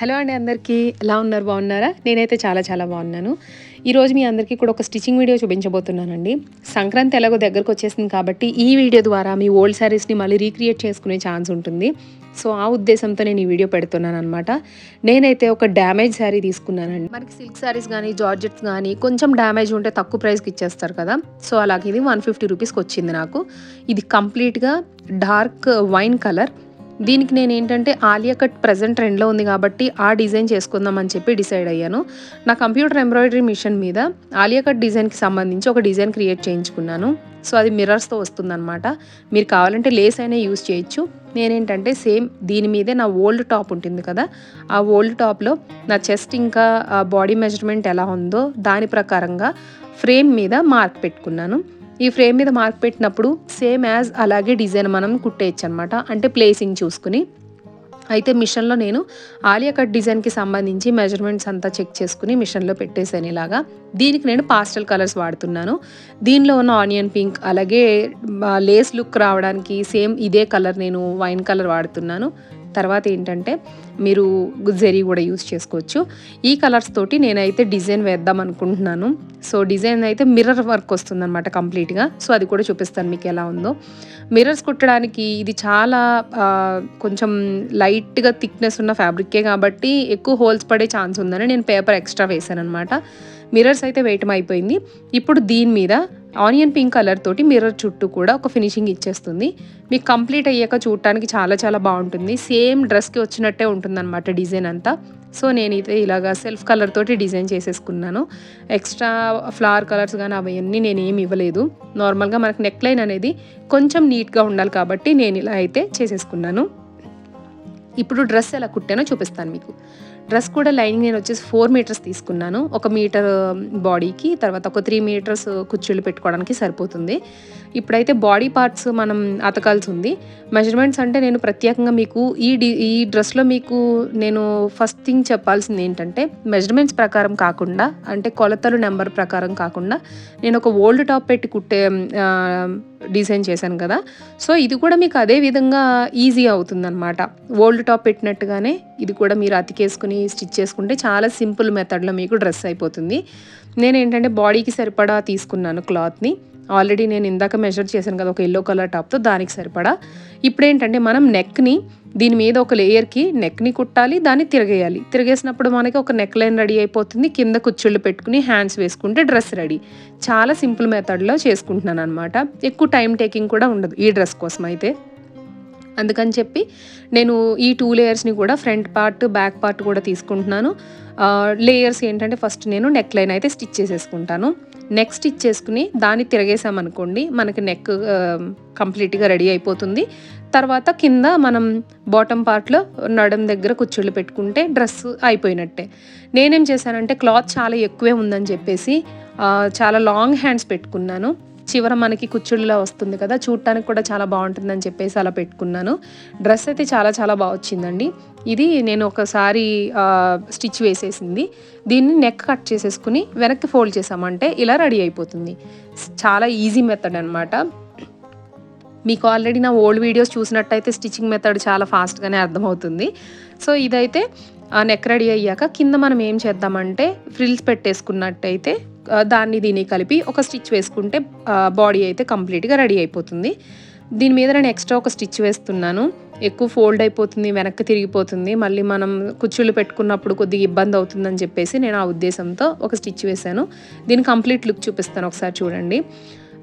Hello అండి అందరికీ. ఎలా ఉన్నారు? బాగున్నారా? నేనైతే చాలా చాలా బాగున్నాను. ఈరోజు మీ అందరికీ కూడా ఒక స్టిచ్చింగ్ వీడియో చూపించబోతున్నానండి. సంక్రాంతి ఎలాగో దగ్గరకు వచ్చేసింది కాబట్టి ఈ వీడియో ద్వారా మీ ఓల్డ్ శారీస్ని మళ్ళీ రీక్రియేట్ చేసుకునే ఛాన్స్ ఉంటుంది. సో ఆ ఉద్దేశంతో నేను ఈ వీడియో పెడుతున్నాను అనమాట నేనైతే ఒక డ్యామేజ్ శారీ తీసుకున్నానండి. మనకి సిల్క్ శారీస్ కానీ జార్జెట్స్ కానీ కొంచెం డ్యామేజ్ ఉంటే తక్కువ ప్రైస్కి ఇచ్చేస్తారు కదా. సో అలాగే ఇది వన్ ఫిఫ్టీ రూపీస్కి వచ్చింది నాకు. ఇది కంప్లీట్గా డార్క్ వైన్ కలర్ దీనికి నేను ఏంటంటే ఆలియా కట్ ప్రజెంట్ ట్రెండ్లో ఉంది కాబట్టి ఆ డిజైన్ చేసుకుందాం అని చెప్పి డిసైడ్ అయ్యాను. నా కంప్యూటర్ ఎంబ్రాయిడరీ మిషన్ మీద ఆలియా కట్ డిజైన్కి సంబంధించి ఒక డిజైన్ క్రియేట్ చేయించుకున్నాను. సో అది మిర్రర్స్తో వస్తుందన్నమాట. మీరు కావాలంటే లేస్ అయినా యూస్ చేయొచ్చు. నేనేంటంటే సేమ్ దీని మీదే నా ఓల్డ్ టాప్ ఉంటుంది కదా ఆ ఓల్డ్ టాప్లో నా చెస్ట్ ఇంకా బాడీ మెజర్మెంట్ ఎలా ఉందో దాని ప్రకారంగా ఫ్రేమ్ మీద మార్క్ పెట్టుకున్నాను. ఈ ఫ్రేమ్ మీద మార్క్ పెట్టినప్పుడు సేమ్ యాజ్ అలాగే డిజైన్ మనం కుట్టేయచ్చు అనమాట అంటే ప్లేసింగ్ చూసుకుని. అయితే మిషన్లో నేను ఆలియా కట్ డిజైన్కి సంబంధించి మెజర్మెంట్స్ అంతా చెక్ చేసుకుని మిషన్లో పెట్టేశాను ఇలాగా. దీనికి నేను పాస్టల్ కలర్స్ వాడుతున్నాను. దీనిలో ఉన్న ఆనియన్ పింక్ అలాగే లేస్ లుక్ రావడానికి సేమ్ ఇదే కలర్ నేను వైన్ కలర్ వాడుతున్నాను. తర్వాత ఏంటంటే మీరు జెరీ కూడా యూస్ చేసుకోవచ్చు. ఈ కలర్స్ తోటి నేనైతే డిజైన్ వేద్దాం అనుకుంటున్నాను. సో డిజైన్ అయితే మిర్రర్ వర్క్ వస్తుందన్నమాట కంప్లీట్గా. సో అది కూడా చూపిస్తాను మీకు ఎలా ఉందో. మిర్రర్స్ కుట్టడానికి ఇది చాలా కొంచెం లైట్గా థిక్నెస్ ఉన్న ఫ్యాబ్రికే కాబట్టి ఎక్కువ హోల్స్ పడే ఛాన్స్ ఉందని నేను పేపర్ ఎక్స్ట్రా వేసాను అనమాట మిర్రర్స్ అయితే వేయటం అయిపోయింది. ఇప్పుడు దీని మీద ఆనియన్ పింక్ కలర్ తోటి మిర్రర్ చుట్టూ కూడా ఒక ఫినిషింగ్ ఇచ్చేస్తుంది. మీకు కంప్లీట్ అయ్యాక చూడటానికి చాలా చాలా బాగుంటుంది. సేమ్ డ్రెస్కి వచ్చినట్టే ఉంటుందన్నమాట డిజైన్ అంతా. సో నేనైతే ఇలాగా సెల్ఫ్ కలర్ తోటి డిజైన్ చేసేసుకున్నాను. ఎక్స్ట్రా ఫ్లవర్ కలర్స్ కానీ అవన్నీ నేను ఏమి ఇవ్వలేదు. నార్మల్గా మనకు నెక్ లైన్ అనేది కొంచెం నీట్గా ఉండాలి కాబట్టి నేను ఇలా అయితే చేసేసుకున్నాను. ఇప్పుడు డ్రెస్ ఎలా కుట్టానో చూపిస్తాను మీకు. డ్రెస్ కూడా లైనింగ్ నేను వచ్చేసి ఫోర్ మీటర్స్ తీసుకున్నాను. ఒక మీటర్ బాడీకి తర్వాత ఒక త్రీ మీటర్స్ కుర్చీలు పెట్టుకోవడానికి సరిపోతుంది. ఇప్పుడైతే బాడీ పార్ట్స్ మనం అతకాల్సి ఉంది. మెజర్మెంట్స్ అంటే నేను ప్రత్యేకంగా మీకు ఈ డి ఈ డ్రెస్లో మీకు నేను ఫస్ట్ థింగ్ చెప్పాల్సింది ఏంటంటే మెజర్మెంట్స్ ప్రకారం కాకుండా అంటే కొలతలు నెంబర్ ప్రకారం కాకుండా నేను ఒక ఓల్డ్ టాప్ పెట్టి కుట్టే డిజైన్ చేశాను కదా. సో ఇది కూడా మీకు అదే విధంగా ఈజీ అవుతుందన్నమాట. ఓల్డ్ టాప్ పెట్టినట్టుగానే ఇది కూడా మీరు అతికేసుకుని స్టిచ్ చేసుకుంటే చాలా సింపుల్ మెథడ్లో మీకు డ్రెస్ అయిపోతుంది. నేను ఏంటంటే బాడీకి సరిపడా తీసుకున్నాను క్లాత్ని. ఆల్రెడీ నేను ఇందాక మెజర్ చేశాను కదా ఒక ఎల్లో కలర్ టాప్తో దానికి సరిపడా. ఇప్పుడు ఏంటంటే మనం నెక్ని దీని మీద ఒక లేయర్కి నెక్ని కుట్టాలి దాన్ని తిరగేయాలి. తిరిగేసినప్పుడు మనకి ఒక నెక్ లైన్ రెడీ అయిపోతుంది కింద కుచ్చుళ్ళు పెట్టుకుని హ్యాండ్స్ వేసుకుంటే డ్రెస్ రెడీ చాలా సింపుల్ మెథడ్లో చేసుకుంటున్నాను అనమాట ఎక్కువ టైం టేకింగ్ కూడా ఉండదు ఈ డ్రెస్ కోసం అయితే. అందుకని చెప్పి నేను ఈ టూ లేయర్స్ని కూడా ఫ్రంట్ పార్ట్ బ్యాక్ పార్ట్ కూడా తీసుకుంటున్నాను. లేయర్స్ ఏంటంటే ఫస్ట్ నేను నెక్ లైన్ అయితే స్టిచ్ చేసేసుకుంటాను. నెక్ స్టిచ్ చేసుకుని దాన్ని తిరగేసామనుకోండి మనకి నెక్ కంప్లీట్గా రెడీ అయిపోతుంది. తర్వాత కింద మనం బాటమ్ పార్ట్లో నడం దగ్గర కుచ్చుళ్ళు పెట్టుకుంటే డ్రెస్ అయిపోయినట్టే. నేనేం చేశానంటే క్లాత్ చాలా ఎక్కువే ఉందని చెప్పేసి చాలా లాంగ్ హ్యాండ్స్ పెట్టుకున్నాను. చివర మనకి కుచ్చుళ్ళులా వస్తుంది కదా చూడటానికి కూడా చాలా బాగుంటుందని చెప్పేసి అలా పెట్టుకున్నాను. డ్రెస్ అయితే చాలా చాలా బాగా వచ్చిందండి. ఇది నేను ఒకసారి స్టిచ్ వేసేసింది. దీన్ని నెక్ కట్ చేసేసుకుని వెనక్కి ఫోల్డ్ చేసామంటే ఇలా రెడీ అయిపోతుంది. చాలా ఈజీ మెథడ్ అనమాట మీకు ఆల్రెడీ నా ఓల్డ్ వీడియోస్ చూసినట్టయితే స్టిచ్చింగ్ మెథడ్ చాలా ఫాస్ట్గానే అర్థమవుతుంది. సో ఇదైతే నెక్ రెడీ అయ్యాక కింద మనం ఏం చేద్దామంటే ఫ్రిల్స్ పెట్టేసుకున్నట్టయితే దాన్ని దీన్ని కలిపి ఒక స్టిచ్ వేసుకుంటే బాడీ అయితే కంప్లీట్గా రెడీ అయిపోతుంది. దీని మీద నేను ఎక్స్ట్రా ఒక స్టిచ్ వేస్తున్నాను. ఎక్కువ ఫోల్డ్ అయిపోతుంది వెనక్కి తిరిగిపోతుంది. మళ్ళీ మనం కుచ్చులు పెట్టుకున్నప్పుడు కొద్దిగా ఇబ్బంది అవుతుందని చెప్పేసి నేను ఆ ఉద్దేశంతో ఒక స్టిచ్ వేశాను. దీని కంప్లీట్ లుక్ చూపిస్తాను ఒకసారి చూడండి.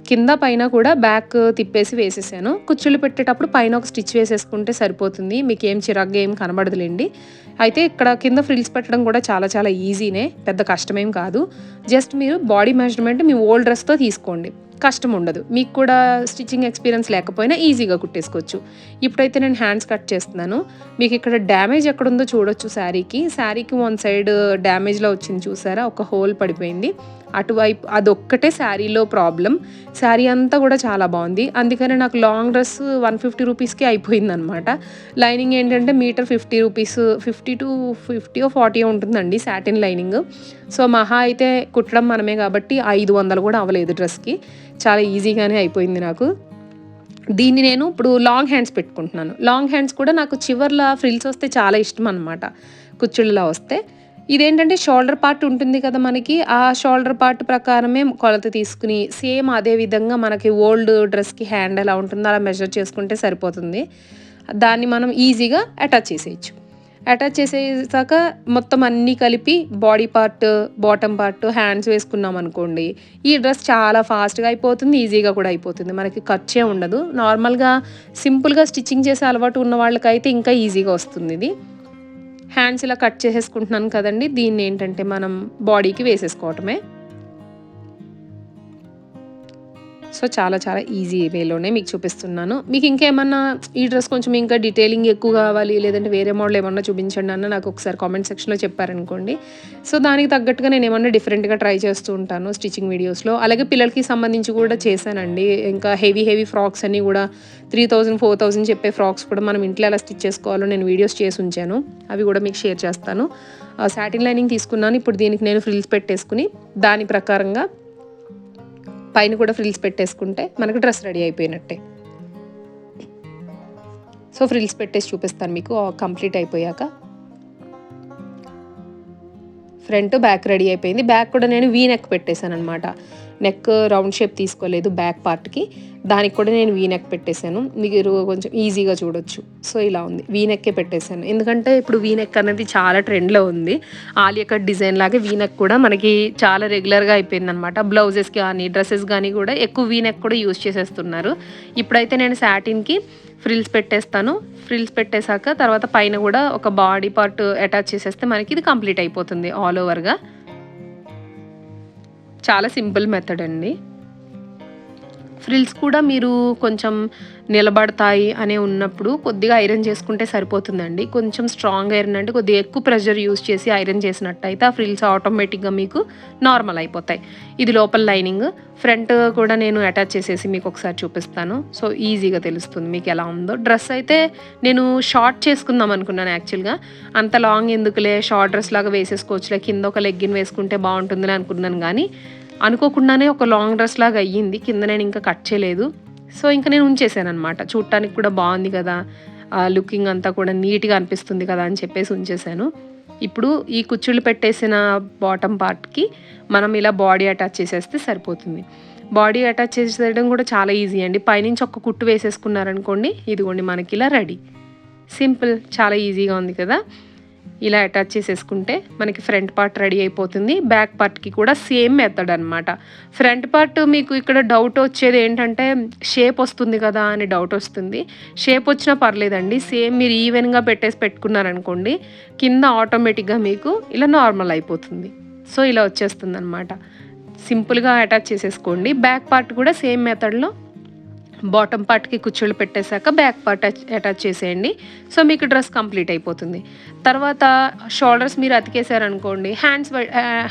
కింద పైన కూడా బ్యాక్ తిప్పేసి వేసేసాను. కుచ్చులు పెట్టేటప్పుడు పైన ఒక స్టిచ్ వేసేసుకుంటే సరిపోతుంది. మీకు ఏం చిరాగ్గా ఏం కనబడదులేండి. అయితే ఇక్కడ కింద ఫ్రిల్స్ పెట్టడం కూడా చాలా చాలా ఈజీనే. పెద్ద కష్టమేం కాదు. జస్ట్ మీరు బాడీ మెజర్మెంట్ మీ ఓల్డ్ డ్రెస్తో తీసుకోండి. కష్టం ఉండదు మీకు కూడా స్టిచ్చింగ్ ఎక్స్పీరియన్స్ లేకపోయినా ఈజీగా కుట్టేసుకోవచ్చు. ఇప్పుడైతే నేను హ్యాండ్స్ కట్ చేస్తున్నాను. మీకు ఇక్కడ డ్యామేజ్ ఎక్కడుందో చూడొచ్చు శారీకి. శారీకి వన్ సైడ్ డ్యామేజ్లో వచ్చింది చూసారా? ఒక హోల్ పడిపోయింది. అటువైపు అదొక్కటే శారీలో ప్రాబ్లం. శారీ అంతా కూడా చాలా బాగుంది. అందుకనే నాకు లాంగ్ డ్రెస్ వన్ ఫిఫ్టీ రూపీస్కి అయిపోయింది అనమాట లైనింగ్ ఏంటంటే metre fifty rupees fifty two fifty forty ఉంటుందండి సాటిన్ లైనింగ్. సో మహా అయితే కుట్టడం మనమే కాబట్టి ఐదు వందలు కూడా అవ్వలేదు డ్రెస్కి. చాలా ఈజీగానే అయిపోయింది నాకు. దీన్ని నేను ఇప్పుడు లాంగ్ హ్యాండ్స్ పెట్టుకుంటున్నాను. లాంగ్ హ్యాండ్స్ కూడా నాకు చివర్లో ఫ్రిల్స్ వస్తే చాలా ఇష్టం అనమాట కుచ్చుళ్ళలా వస్తే. ఇదేంటంటే షోల్డర్ పార్ట్ ఉంటుంది కదా మనకి ఆ షోల్డర్ పార్ట్ ప్రకారమే కొలత తీసుకుని సేమ్ అదే విధంగా మనకి ఓల్డ్ డ్రెస్కి హ్యాండ్ ఎలా ఉంటుందో అలా మెజర్ చేసుకుంటే సరిపోతుంది. దాన్ని మనం ఈజీగా అటాచ్ చేసేయచ్చు. అటాచ్ చేసేసాక మొత్తం అన్నీ కలిపి body part bottom part hands వేసుకున్నాం అనుకోండి. ఈ డ్రెస్ చాలా ఫాస్ట్గా అయిపోతుంది ఈజీగా కూడా అయిపోతుంది. మనకి ఖర్చే ఉండదు. నార్మల్గా సింపుల్గా స్టిచ్చింగ్ చేసే అలవాటు ఉన్న వాళ్ళకైతే ఇంకా ఈజీగా వస్తుంది ఇది. హ్యాండ్స్ ఇలా కట్ చేసేసుకుంటున్నాను కదండి. దీన్ని ఏంటంటే మనం బాడీకి వేసేసుకోవటమే. సో చాలా చాలా ఈజీ వేలోనే మీకు చూపిస్తున్నాను. మీకు ఇంకేమన్నా ఈ డ్రెస్ కొంచెం ఇంకా డీటెయిలింగ్ ఎక్కువ కావాలి లేదంటే వేరే మోడల్ ఏమన్నా చూపించండి అన్న నాకు ఒకసారి కామెంట్ సెక్షన్లో చెప్పారనుకోండి. సో దానికి తగ్గట్టుగా నేను ఏమన్నా డిఫరెంట్గా ట్రై చేస్తూ ఉంటాను స్టిచ్చింగ్ వీడియోస్లో అలాగే పిల్లలకి సంబంధించి కూడా చేశానండి. ఇంకా హెవీ హెవీ ఫ్రాక్స్ అన్నీ కూడా త్రీ థౌజండ్ ఫోర్ థౌజండ్ చెప్పే ఫ్రాక్స్ కూడా మనం ఇంట్లో ఎలా స్టిచ్ చేసుకోవాలో నేను వీడియోస్ చేసి ఉంచాను. అవి కూడా మీకు షేర్ చేస్తాను. సాటిన్ లైనింగ్ తీసుకున్నాను. ఇప్పుడు దీనికి నేను ఫ్రిల్స్ పెట్టేసుకుని దాని ప్రకారంగా పైన కూడా ఫ్రిల్స్ పెట్టేసుకుంటే మనకు డ్రెస్ రెడీ అయిపోయినట్టే. సో ఫ్రిల్స్ పెట్టేసి చూపిస్తాను మీకు కంప్లీట్ అయిపోయాక. ఫ్రంట్ బ్యాక్ రెడీ అయిపోయింది. బ్యాక్ కూడా నేను వీ నెక్ పెట్టేశాను అనమాట నెక్ రౌండ్ షేప్ తీసుకోలేదు బ్యాక్ పార్ట్కి దానికి కూడా నేను వీనెక్ పెట్టేశాను. మీరు కొంచెం ఈజీగా చూడొచ్చు. సో ఇలా ఉంది. వీనెక్కే పెట్టేశాను. ఎందుకంటే ఇప్పుడు వీనెక్ అనేది చాలా ట్రెండ్లో ఉంది. ఆలియా కట్ డిజైన్ లాగా వీనెక్ కూడా మనకి చాలా రెగ్యులర్గా అయిపోయింది అనమాట బ్లౌజెస్కి కానీ డ్రెస్సెస్ కానీ కూడా ఎక్కువ వీనెక్ కూడా యూజ్ చేసేస్తున్నారు. ఇప్పుడైతే నేను సాటిన్కి ఫ్రిల్స్ పెట్టేస్తాను. ఫ్రిల్స్ పెట్టేశాక తర్వాత పైన కూడా ఒక బాడీ పార్ట్ అటాచ్ చేసేస్తే మనకి ఇది కంప్లీట్ అయిపోతుంది ఆల్ ఓవర్గా. చాలా సింపుల్ మెథడ్ అండి. ఫ్రిల్స్ కూడా మీరు కొంచెం నిలబడతాయి అనే ఉన్నప్పుడు కొద్దిగా ఐరన్ చేసుకుంటే సరిపోతుందండి. కొంచెం స్ట్రాంగ్ ఐరన్ అంటే కొద్దిగా ఎక్కువ ప్రెషర్ యూస్ చేసి ఐరన్ చేసినట్టయితే ఆ ఫ్రిల్స్ ఆటోమేటిక్గా మీకు నార్మల్ అయిపోతాయి. ఇది లోపల లైనింగ్ ఫ్రంట్ కూడా నేను అటాచ్ చేసేసి మీకు ఒకసారి చూపిస్తాను. సో ఈజీగా తెలుస్తుంది మీకు ఎలా ఉందో. డ్రెస్ అయితే నేను షార్ట్ చేసుకుందాం అనుకున్నాను యాక్చువల్గా అంత లాంగ్ ఎందుకులే? షార్ట్ డ్రెస్ లాగా వేసేసుకోవచ్చులే. కింద ఒక లెగ్గిన్ వేసుకుంటే బాగుంటుందని అనుకున్నాను కానీ అనుకోకుండానే ఒక లాంగ్ డ్రెస్ లాగా అయ్యింది. కింద నేను ఇంకా కట్ చేయలేదు. సో ఇంకా నేను ఉంచేసాను అనమాట చూడటానికి కూడా బాగుంది కదా. లుకింగ్ అంతా కూడా నీట్గా అనిపిస్తుంది కదా అని చెప్పేసి ఉంచేసాను. ఇప్పుడు ఈ కుచ్చుళ్ళు పెట్టేసిన బాటమ్ పార్ట్కి మనం ఇలా బాడీ అటాచ్ చేసేస్తే సరిపోతుంది. బాడీ అటాచ్ చేసేయడం కూడా చాలా ఈజీ అండి. పైనుంచి ఒక కుట్టు వేసేసుకున్నారనుకోండి ఇదిగోండి మనకి ఇలా రెడీ సింపుల్ చాలా ఈజీగా ఉంది కదా. ఇలా అటాచ్ చేసేసుకుంటే మనకి ఫ్రంట్ పార్ట్ రెడీ అయిపోతుంది. బ్యాక్ పార్ట్కి కూడా సేమ్ మెథడ్ అనమాట ఫ్రంట్ పార్ట్ మీకు ఇక్కడ డౌట్ వచ్చేది ఏంటంటే షేప్ వస్తుంది కదా అని డౌట్ వస్తుంది. షేప్ వచ్చినా పర్లేదండి. సేమ్ మీరు ఈవెన్గా పెట్టేసి పెట్టుకున్నారనుకోండి కింద ఆటోమేటిక్గా మీకు ఇలా నార్మల్ అయిపోతుంది. సో ఇలా వచ్చేస్తుంది అనమాట సింపుల్గా అటాచ్ చేసేసుకోండి. బ్యాక్ పార్ట్ కూడా సేమ్ మెథడ్లో బాటమ్ పార్ట్కి కుచ్చుళ్ళు పెట్టేశాక బ్యాక్ పార్ట్ అటాచ్ చేసేయండి. సో మీకు డ్రెస్ కంప్లీట్ అయిపోతుంది. తర్వాత షోల్డర్స్ మీరు అతికేసారనుకోండి హ్యాండ్స్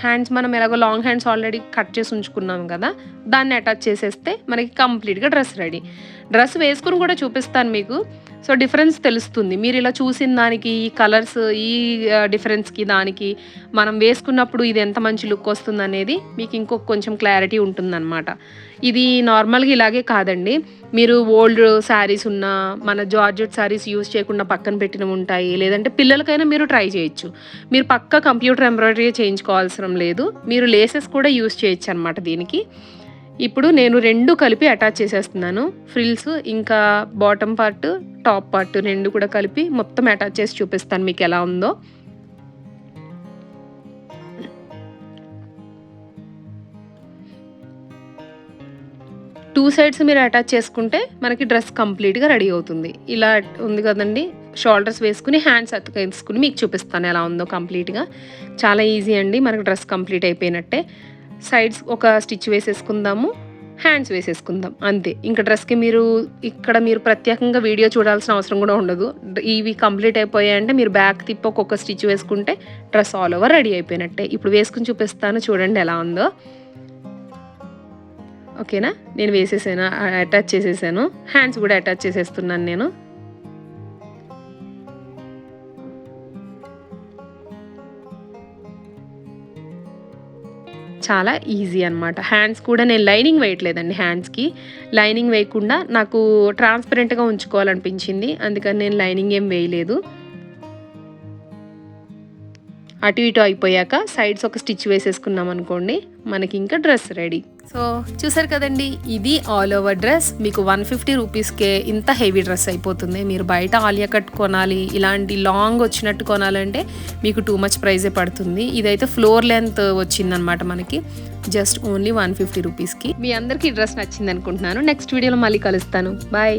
హ్యాండ్స్ మనం ఎలాగో లాంగ్ హ్యాండ్స్ ఆల్రెడీ కట్ చేసి ఉంచుకున్నాం కదా దాన్ని అటాచ్ చేసేస్తే మనకి కంప్లీట్గా డ్రెస్ రెడీ. డ్రెస్ వేసుకుని కూడా చూపిస్తాను మీకు. సో డిఫరెన్స్ తెలుస్తుంది. మీరు ఇలా చూసిన దానికి ఈ కలర్స్ ఈ డిఫరెన్స్కి దానికి మనం వేసుకున్నప్పుడు ఇది ఎంత మంచి లుక్ వస్తుంది అనేది మీకు ఇంకొక కొంచెం క్లారిటీ ఉంటుందన్నమాట. ఇది నార్మల్గా ఇలాగే కాదండి. మీరు ఓల్డ్ శారీస్ ఉన్న మన జార్జెట్ శారీస్ యూజ్ చేయకుండా పక్కన పెట్టినవి ఉంటాయి. లేదంటే పిల్లలకైనా మీరు ట్రై చేయొచ్చు. మీరు పక్క కంప్యూటర్ ఎంబ్రాయిడరీ చేయించుకోవాల్సిన లేదు. మీరు లేసెస్ కూడా యూజ్ చేయొచ్చు అనమాట దీనికి. ఇప్పుడు నేను రెండు కలిపి అటాచ్ చేసేస్తున్నాను. ఫ్రిల్స్ ఇంకా బాటమ్ పార్ట్ టాప్ పార్ట్ రెండు కూడా కలిపి మొత్తం అటాచ్ చేసి చూపిస్తాను మీకు ఎలా ఉందో. టూ సైడ్స్ మీరు అటాచ్ చేసుకుంటే మనకి డ్రెస్ కంప్లీట్గా రెడీ అవుతుంది. ఇలా ఉంది కదండి. షోల్డర్స్ వేసుకుని హ్యాండ్స్ అతుకేసుకుని మీకు చూపిస్తాను ఎలా ఉందో కంప్లీట్గా చాలా ఈజీ అండి మనకి డ్రెస్ కంప్లీట్ అయిపోయినట్టే. సైడ్స్ ఒక స్టిచ్ వేసేసుకుందాము హ్యాండ్స్ వేసేసుకుందాం అంతే. ఇంకా డ్రెస్కి మీరు ఇక్కడ మీరు ప్రత్యేకంగా వీడియో చూడాల్సిన అవసరం కూడా ఉండదు. ఇవి కంప్లీట్ అయిపోయాయంటే మీరు బ్యాక్ తిప్పి ఒక్కొక్క స్టిచ్ వేసుకుంటే డ్రెస్ ఆల్ ఓవర్ రెడీ అయిపోయినట్టే. ఇప్పుడు వేసుకుని చూపిస్తాను చూడండి ఎలా ఉందో. ఓకేనా? నేను వేసేసాను? అటాచ్ చేసేసాను. హ్యాండ్స్ కూడా అటాచ్ చేసేస్తున్నాను నేను. చాలా ఈజీ అనమాట హ్యాండ్స్ కూడా నేను లైనింగ్ వేయట్లేదండి హ్యాండ్స్కి లైనింగ్ వేయకుండా నాకు ట్రాన్స్పరెంట్గా ఉంచుకోవాలనిపించింది. అందుకని నేను లైనింగ్ ఏం వేయలేదు. అటు ఇటు అయిపోయాక సైడ్స్ ఒక స్టిచ్ వేసేసుకున్నాం అనుకోండి మనకి ఇంకా డ్రెస్ రెడీ సో చూసారు కదండి ఇది ఆల్ ఓవర్ డ్రెస్ మీకు వన్ ఫిఫ్టీ రూపీస్కే ఇంత హెవీ డ్రెస్ అయిపోతుంది. మీరు బయట ఆలియా కట్ కొనాలి ఇలాంటి లాంగ్ వచ్చినట్టు కొనాలంటే మీకు టూ మచ్ ప్రైజే పడుతుంది. ఇదైతే ఫ్లోర్ లెంత్ వచ్చిందనమాట మనకి. జస్ట్ ఓన్లీ వన్ ఫిఫ్టీ రూపీస్కి. మీ అందరికీ డ్రెస్ నచ్చింది అనుకుంటున్నాను. నెక్స్ట్ వీడియోలో మళ్ళీ కలుస్తాను. బాయ్